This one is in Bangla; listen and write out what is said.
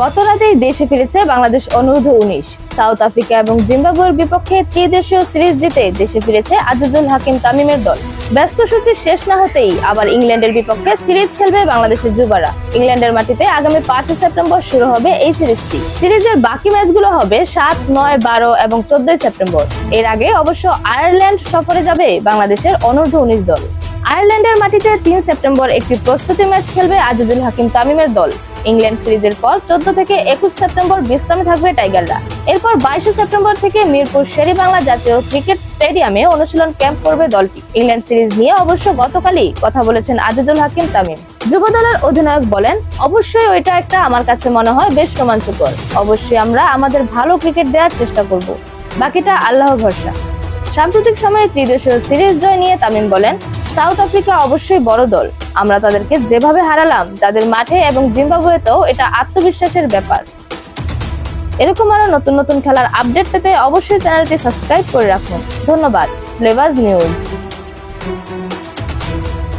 গত রাতেই দেশে ফিরেছে বাংলাদেশ অনূর্ধ্ব উনিশ। সাউথ আফ্রিকা এবং জিম্বাবুয়ের বিপক্ষে ত্রিদেশীয় সিরিজ জিতে দেশে ফিরেছে আজিজুল হাকিম তামিমের দল। ব্যস্ত সূচি শেষ না হতেই আবার ইংল্যান্ডের বিপক্ষে সিরিজ খেলবে বাংলাদেশের যুবারা। ইংল্যান্ডের মাটিতে আগামী পাঁচই সেপ্টেম্বর শুরু হবে এই সিরিজটি। সিরিজের বাকি ম্যাচগুলো হবে সাত, নয়, বারো এবং চোদ্দই সেপ্টেম্বর। এর আগে অবশ্য আয়ারল্যান্ড সফরে যাবে বাংলাদেশের অনূর্ধ্ব উনিশ দল। আয়ারল্যান্ডের মাটিতে তিন সেপ্টেম্বর একটি প্রস্তুতি ম্যাচ খেলবে আজিজুল হাকিম তামিমের দল। ইংল্যান্ড সিরিজের পর চোদ্দ থেকে একুশ সেপ্টেম্বর বিশ্রামে থাকবে টাইগাররা। এরপর বাইশে সেপ্টেম্বর থেকে মিরপুর শেরি বাংলা জাতীয় ক্রিকেট স্টেডিয়ামে অনুশীলন ক্যাম্প করবে দলটি। ইংল্যান্ড সিরিজ নিয়ে অবশ্য গতকালই কথা বলেছেন আজিজুল হাকিম, তামিম। যুব দলের অধিনায়ক বলেন, অবশ্যই ওইটা একটা আমার কাছে মনে হয় বেশ রোমাঞ্চকর। অবশ্যই আমরা আমাদের ভালো ক্রিকেট দেওয়ার চেষ্টা করব। বাকিটা আল্লাহ ভরসা। সাম্প্রতিক সময়ে ত্রিদেশীয় সিরিজ জয় নিয়ে তামিম বলেন, সাউথ আফ্রিকা অবশ্যই বড় দল। আমরা তাদেরকে যেভাবে হারালাম, তাদের মাঠে এবং জিম্বাবুয়েতেও এটা আত্মবিশ্বাসের ব্যাপার। এরকম আরও নতুন নতুন খেলার আপডেট পেতে অবশ্যই চ্যানেলটি সাবস্ক্রাইব করে রাখুন। ধন্যবাদ ফ্লেভাজ নিউজ।